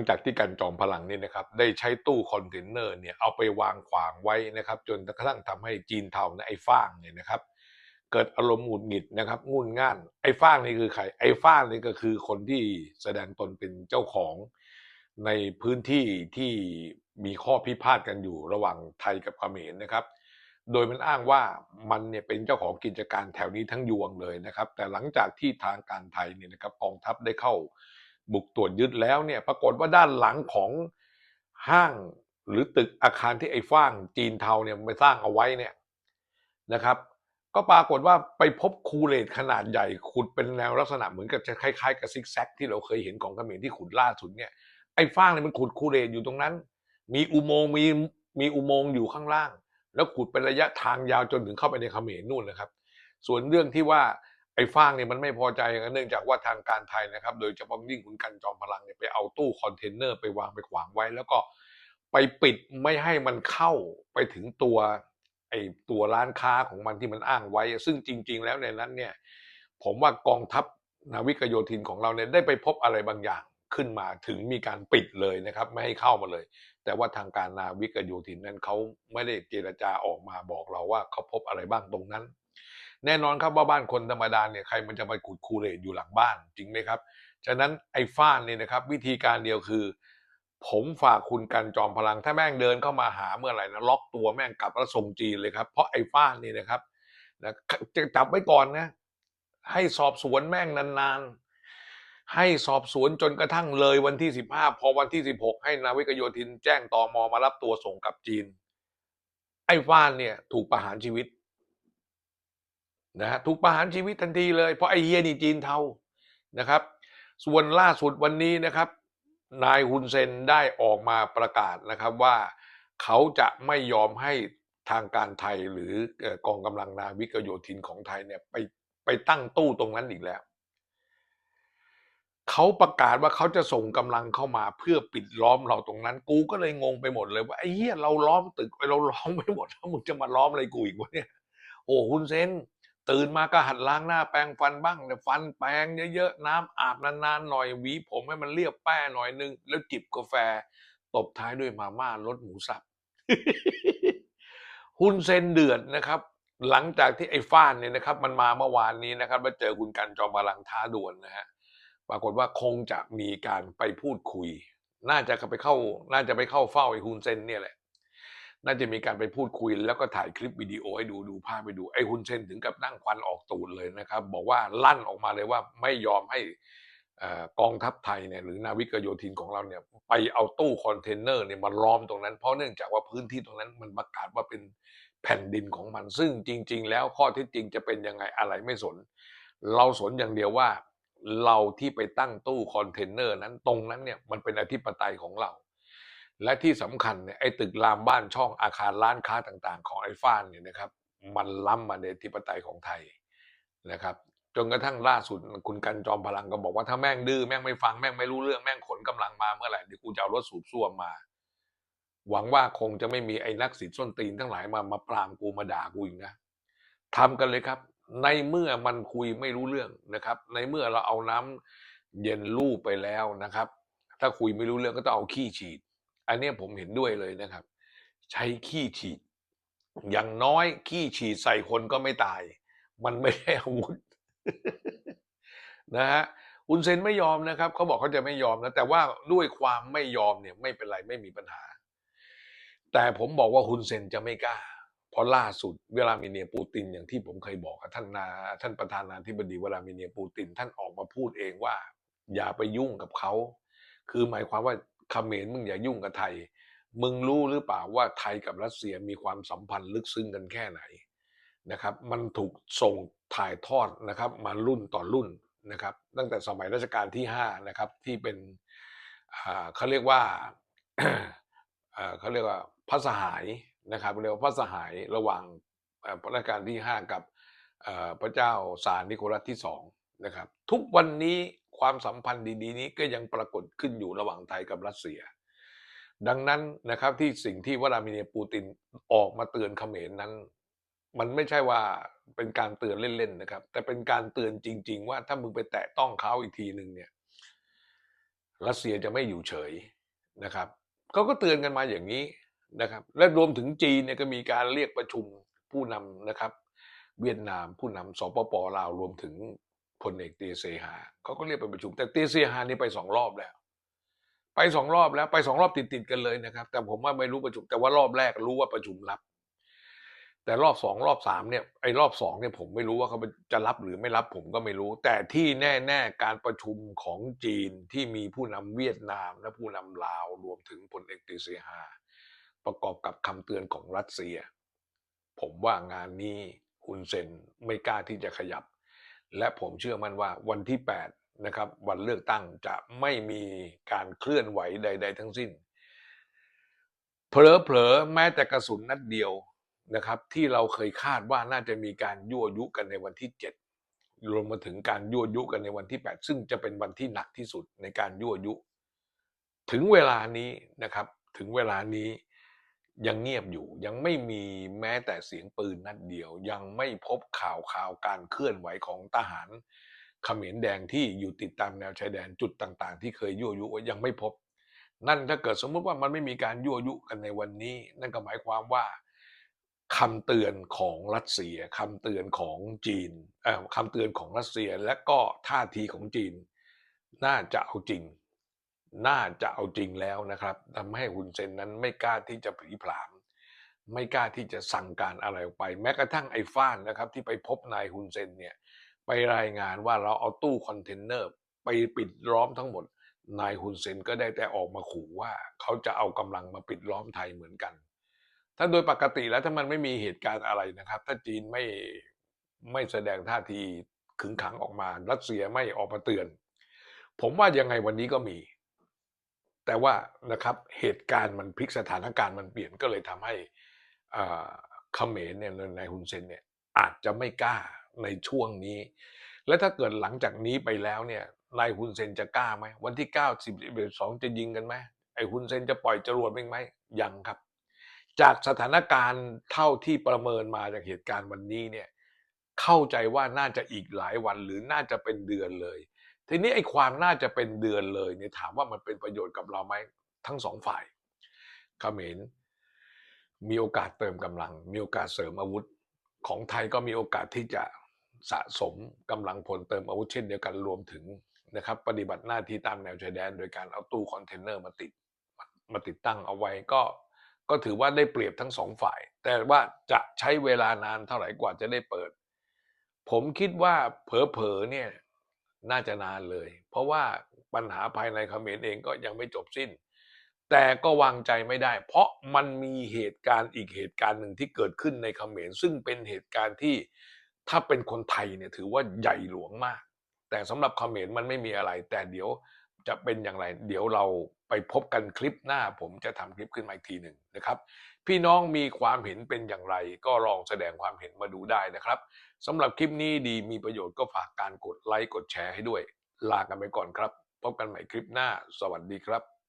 งจากที่การจอมพลังนี่นะครับได้ใช้ตู้คอนเทนเนอร์เนี่ยเอาไปวางขวางไว้นะครับ จนกระทั่งทำให้จีนเทาในไอ้ฟ้างเนี่ยนะครับเกิดอารมณ์หงุดหงิดนะครับงุนง่าน ไอ้ฟ้างนี่คือใครไอ้ฟ้างนี่ก็คือคนที่แสดงตนเป็นเจ้าของในพื้นที่ที่มีข้อพิพาทกันอยู่ระหว่างไทยกับเขมรนะครับ โดยมันอ้างว่ามันเนี่ยเป็นเจ้าของกิจการแถวนี้ทั้งยวงเลยนะครับ แต่หลังจากที่ทางการไทยเนี่ยนะครับกองทัพได้เข้า บุกตรวจยึดแล้วเนี่ยปรากฏว่าด้านหลังของห้างหรือตึกอาคารที่ไอ้ฟ้างจีนเทาเนี่ยไปสร้างเอาไว้เนี่ยนะครับ ก็ปรากฏว่าไปพบคูเลตขนาดใหญ่ขุดเป็นแนวลักษณะเหมือนกับจะคล้ายๆกับซิกแซกที่เราเคยเห็นของเขมรที่ขุดล่าสุดเนี่ยไอ้ฟ้างเนี่ยมันขุดคูเลตอยู่ตรงนั้น มีอุโมงค์มีมีอุโมงค์อยู่ข้างล่าง แล้วขุดเป็นระยะทางยาวจนถึงเข้าไปในเขมรนู่นนะครับ ส่วนเรื่องที่ว่า ไอ้ฟางเนี่ยมันไม่พอใจเนื่องจากว่าทางการไทยนะครับ โดยเฉพาะยิ่งคุณกันจอมพลังเนี่ยไปเอาตู้คอนเทนเนอร์ไปวางไปขวางไว้ แล้วก็ไปปิดไม่ให้มันเข้าไปถึงตัวไอ้ตัวร้านค้าของมันที่มันอ้างไว้ ซึ่งจริง ๆ แล้วในนั้นเนี่ยผมว่ากองทัพนาวิกโยธินของเราเนี่ยได้ไปพบอะไรบางอย่างขึ้นมาถึงมีการปิดเลยนะครับ ไม่ให้เข้ามาเลย แต่ว่าทางการนาวิกโยธินนั้นเขาไม่ได้เจรจาออกมาบอกเราว่าเขาพบอะไรบ้างตรงนั้น แน่นอนครับว่าบ้านคนธรรมดาเนี่ยใครมันจะไปขุดคูเลตอยู่หลังบ้านจริงไหมครับ ฉะนั้นไอ้ฟ้านเนี่ยนะครับ วิธีการเดียวคือ ผมฝากคุณกันจอมพลังถ้าแม่งเดินเข้ามาหาเมื่อไหร่นะล็อกตัวแม่งกลับแล้วส่งจีนเลยครับ เพราะไอ้ฟ้านนี่นะครับนะจะจับไว้ก่อนนะให้สอบสวนแม่งนานๆ ให้สอบสวนจนกระทั่งเลยวันที่สิบห้าพอวันที่สิบหกให้นาวิกโยธินแจ้งตอมอมารับตัวส่งกลับจีน ไอ้ฟ้านเนี่ยถูกประหารชีวิต นะฮะถูกประหารชีวิตทันทีเลยเพราะไอ้เฮียนี่จีนเทานะครับ ส่วนล่าสุดวันนี้นะครับ นายฮุนเซนได้ออกมาประกาศนะครับว่าเขาจะไม่ยอมให้ทางการไทยหรือกองกำลังนาวิกโยธินของไทยเนี่ยไปไปตั้งตู้ตรงนั้นอีกแล้วเขาประกาศว่าเขาจะส่งกำลังเข้ามาเพื่อปิดล้อมเราตรงนั้น กูก็เลยงงไปหมดเลยว่าไอ้เหี้ยเราล้อมตึกเราล้อมไปหมดแล้วมึงจะมาล้อมอะไรกูอีกวะเนี่ยโอ้ฮุนเซน ตื่นมาก็หัดล้างหน้าแปรงฟันบ้างแต่ฟันแปรงเยอะๆน้ำอาบนานๆหน่อยหวีผมให้มันเรียบแป้หน่อยนึง แล้วจิบกาแฟ ตบท้ายด้วยมาม่ารสหมูสับฮุนเซนเดือดนะครับ หลังจากที่ไอ้ฟ้านเนี่ยนะครับ มันมาเมื่อวานนี้นะครับมาเจอคุณกันจอมพลังท้าด่วนนะฮะปรากฏว่าคงจะมีการไปพูดคุย น่าจะไปเข้า น่าจะไปเข้าเฝ้าไอ้ฮุนเซนเนี่ยแหละ น่าจะมีการไปพูดคุยแล้วก็ถ่ายคลิปวิดีโอให้ดูดูภาพไปดูไอ้ฮุนเซนถึงกับนั่งควันออกตูดเลยนะครับ บอกว่าลั่นออกมาเลยว่าไม่ยอมให้อกองทัพไทยเนี่ยหรือนาวิกโยธินของเราเนี่ยไปเอาตู้คอนเทนเนอร์เนี่ยมาล้อมตรงนั้น เพราะเนื่องจากว่าพื้นที่ตรงนั้นมันประกาศว่าเป็นแผ่นดินของมัน ซึ่งจริง ๆ แล้วข้อเท็จจริงจะเป็นยังไงอะไรไม่สน เราสนอย่างเดียวว่าเราที่ไปตั้งตู้คอนเทนเนอร์นั้นตรงนั้นเนี่ยมันเป็นอธิปไตยของเรา และที่สำคัญเนี่ยไอ้ตึกรามบ้านช่องอาคารร้านค้าต่างๆ ของไอ้ฟ้านเนี่ยนะครับ มันล้ำมาในอธิปไตยของไทยนะครับ จนกระทั่งล่าสุดคุณกันจอมพลังก็บอกว่าถ้าแม่งดื้อแม่งไม่ฟังแม่งไม่รู้เรื่องแม่งขนกำลังมาเมื่อไหร่เดี๋ยวกูจะเอารถสูบซ่วมมา หวังว่าคงจะไม่มีไอ้นักสิทธิ์ส้นตีนทั้งหลายมามาปรามกูมาด่ากูอีกนะทำกันเลยครับ ในเมื่อมันคุยไม่รู้เรื่องนะครับ ในเมื่อเราเอาน้ำเย็นลูบไปแล้วนะครับ ถ้าคุยไม่รู้เรื่องก็ต้องเอาขี้ฉีด อันนี้ผมเห็นด้วยเลยนะครับ ใช้ขี้ฉีด อย่างน้อยขี้ฉีดใส่คนก็ไม่ตาย มันไม่ได้อาวุธนะฮะอุนเซนไม่ยอมนะครับเขาบอกเขาจะไม่ยอมนะแต่ว่าด้วยความไม่ยอมเนี่ยไม่เป็นไรไม่มีปัญหา แต่ผมบอกว่าฮุนเซนจะไม่กล้า เพราะล่าสุดเวลามิเนียปูตินอย่างที่ผมเคยบอกกับท่านนาท่านประธานาธิบดีเวลามิเนียปูตินท่านออกมาพูดเองว่า อย่าไปยุ่งกับเขาคือหมายความว่า เขมรมึงอย่ายุ่งกับไทย มึงรู้หรือเปล่าว่าไทยกับรัสเซียมีความสัมพันธ์ลึกซึ้งกันแค่ไหนนะครับ มันถูกส่งถ่ายทอดนะครับมารุ่นต่อรุ่นนะครับ ตั้งแต่สมัยรัชกาลที่ห้านะครับที่เป็นเขาเรียกว่าเขาเรียกว่าพระสหายนะครับเรียกว่าพระสหายระหว่างรัชกาลที่ห้ากับพระเจ้าสารนิโคลัสที่สองนะครับ ทุกวันนี้ ความสัมพันธ์ดีๆ นี้ก็ยังปรากฏขึ้นอยู่ระหว่างไทยกับรัสเซีย ดังนั้นนะครับที่สิ่งที่วลาดิเมียร์ปูตินออกมาเตือนเขมรนั้น มันไม่ใช่ว่าเป็นการเตือนเล่นๆนะครับ แต่เป็นการเตือนจริง ๆ ว่าถ้ามึงไปแตะต้องเขาอีกทีหนึ่งเนี่ยรัสเซียจะไม่อยู่เฉยนะครับเขาก็เตือนกันมาอย่างนี้นะครับ และรวมถึงจีนเนี่ยก็มีการเรียกประชุมผู้นำนะครับ เวียดนามผู้นำสปปลาวรวมถึง พลเอกเตียเซฮาเขาก็เรียกไปประชุม แต่เตียเซฮานี่ไปสองรอบแล้ว ไปสองรอบแล้วไปสองรอบติดๆกันเลยนะครับ แต่ผมว่าไม่รู้ประชุม แต่ว่ารอบแรกรู้ว่าประชุมรับ แต่รอบสองรอบสามเนี่ยไอ้รอบสองเนี่ยผมไม่รู้ว่าเขาจะรับหรือไม่รับผมก็ไม่รู้ แต่ที่แน่ๆการประชุมของจีนที่มีผู้นำเวียดนามและผู้นำลาวรวมถึงพลเอกติเซฮาประกอบกับคำเตือนของรัสเซีย ผมว่างานนี้ฮุนเซนไม่กล้าที่จะขยับ และผมเชื่อมั่นว่าวันที่ 8 นะครับ วันเลือกตั้งจะไม่มีการเคลื่อนไหวใด ๆ ทั้งสิ้น เผลอๆแม้แต่กระสุนนัดเดียวนะครับ ที่เราเคยคาดว่าน่าจะมีการยั่วยุกันในวันที่ 7 รวมมาถึงการยั่วยุกันในวันที่ 8 ซึ่งจะเป็นวันที่หนักที่สุดในการยั่วยุ ถึงเวลานี้นะครับ ถึงเวลานี้ ยังเงียบอยู่ ยังไม่มีแม้แต่เสียงปืนนัดเดียว ยังไม่พบข่าวข่าวการเคลื่อนไหวของทหารเขมรแดงที่อยู่ติดตามแนวชายแดนจุดต่าง ๆ ที่เคยยั่วยุยังไม่พบ นั่นถ้าเกิดสมมุติว่ามันไม่มีการยั่วยุกันในวันนี้ นั่นก็หมายความว่าคำเตือนของรัสเซียคำเตือนของจีนคำเตือนของรัสเซียและก็ท่าทีของจีน น่าจะเอาจริง น่าจะเอาจริงแล้วนะครับทำให้ฮุนเซนนั้นไม่กล้าที่จะผีผลาม ไม่กล้าที่จะสั่งการอะไรออกไป แม้กระทั่งไอ้ฟ้านนะครับ ที่ไปพบนายฮุนเซนเนี่ยไปรายงานว่าเราเอาตู้คอนเทนเนอร์ไปปิดล้อมทั้งหมด นายฮุนเซนก็ได้แต่ออกมาขู่ว่าเขาจะเอากำลังมาปิดล้อมไทยเหมือนกัน ถ้าโดยปกติแล้วถ้ามันไม่มีเหตุการณ์อะไรนะครับ ถ้าจีนไม่ไม่แสดงท่าทีขึงขังออกมา รัสเซียไม่ออกมาเตือน ผมว่ายังไงวันนี้ก็มี แต่ว่านะครับเหตุการณ์มันพลิกสถานการณ์มันเปลี่ยนก็เลยทำให้เขมรเนี่ยนายฮุนเซนเนี่ยอาจจะไม่กล้าในช่วงนี้ และถ้าเกิดหลังจากนี้ไปแล้วเนี่ยนายฮุนเซนจะกล้าไหมวันที่9 10 12จะยิงกันไหมไอ้ฮุนเซนจะปล่อยจรวดไหมยังครับ จากสถานการณ์เท่าที่ประเมินมาจากเหตุการณ์วันนี้เนี่ยเข้าใจว่าน่าจะอีกหลายวันหรือน่าจะเป็นเดือนเลย ทีนี้ไอ้ความน่าจะเป็นเดือนเลยเนี่ยถามว่ามันเป็นประโยชน์กับเราไหมทั้งสองฝ่ายเขมรมีโอกาสเติมกำลัง มีโอกาสเสริมอาวุธของไทยก็มีโอกาสที่จะสะสมกำลังพลเติมอาวุธเช่นเดียวกันรวมถึงนะครับ ปฏิบัติหน้าที่ตามแนวชายแดน โดยการเอาตู้คอนเทนเนอร์มาติดมาติดตั้งเอาไว้ก็ก็ถือว่าได้เปรียบทั้งสองฝ่าย แต่ว่าจะใช้เวลานานเท่าไหร่กว่าจะได้เปิด ผมคิดว่าเผลอๆเนี่ย น่าจะนานเลย เพราะว่าปัญหาภายในเขมรเองก็ยังไม่จบสิ้น แต่ก็วางใจไม่ได้ เพราะมันมีเหตุการณ์อีกเหตุการณ์หนึ่งที่เกิดขึ้นในเขมรซึ่งเป็นเหตุการณ์ที่ถ้าเป็นคนไทยเนี่ยถือว่าใหญ่หลวงมาก แต่สำหรับเขมรมันไม่มีอะไร แต่เดี๋ยว จะเป็นอย่างไร เดี๋ยวเราไปพบกันคลิปหน้า ผมจะทำคลิปขึ้นมาอีกทีหนึ่งนะครับ พี่น้องมีความเห็นเป็นอย่างไร ก็ลองแสดงความเห็นมาดูได้นะครับสำหรับคลิปนี้ดีมีประโยชน์ก็ฝากการกดไลค์กดแชร์ให้ด้วย ลากันไปก่อนครับ พบกันใหม่คลิปหน้า สวัสดีครับ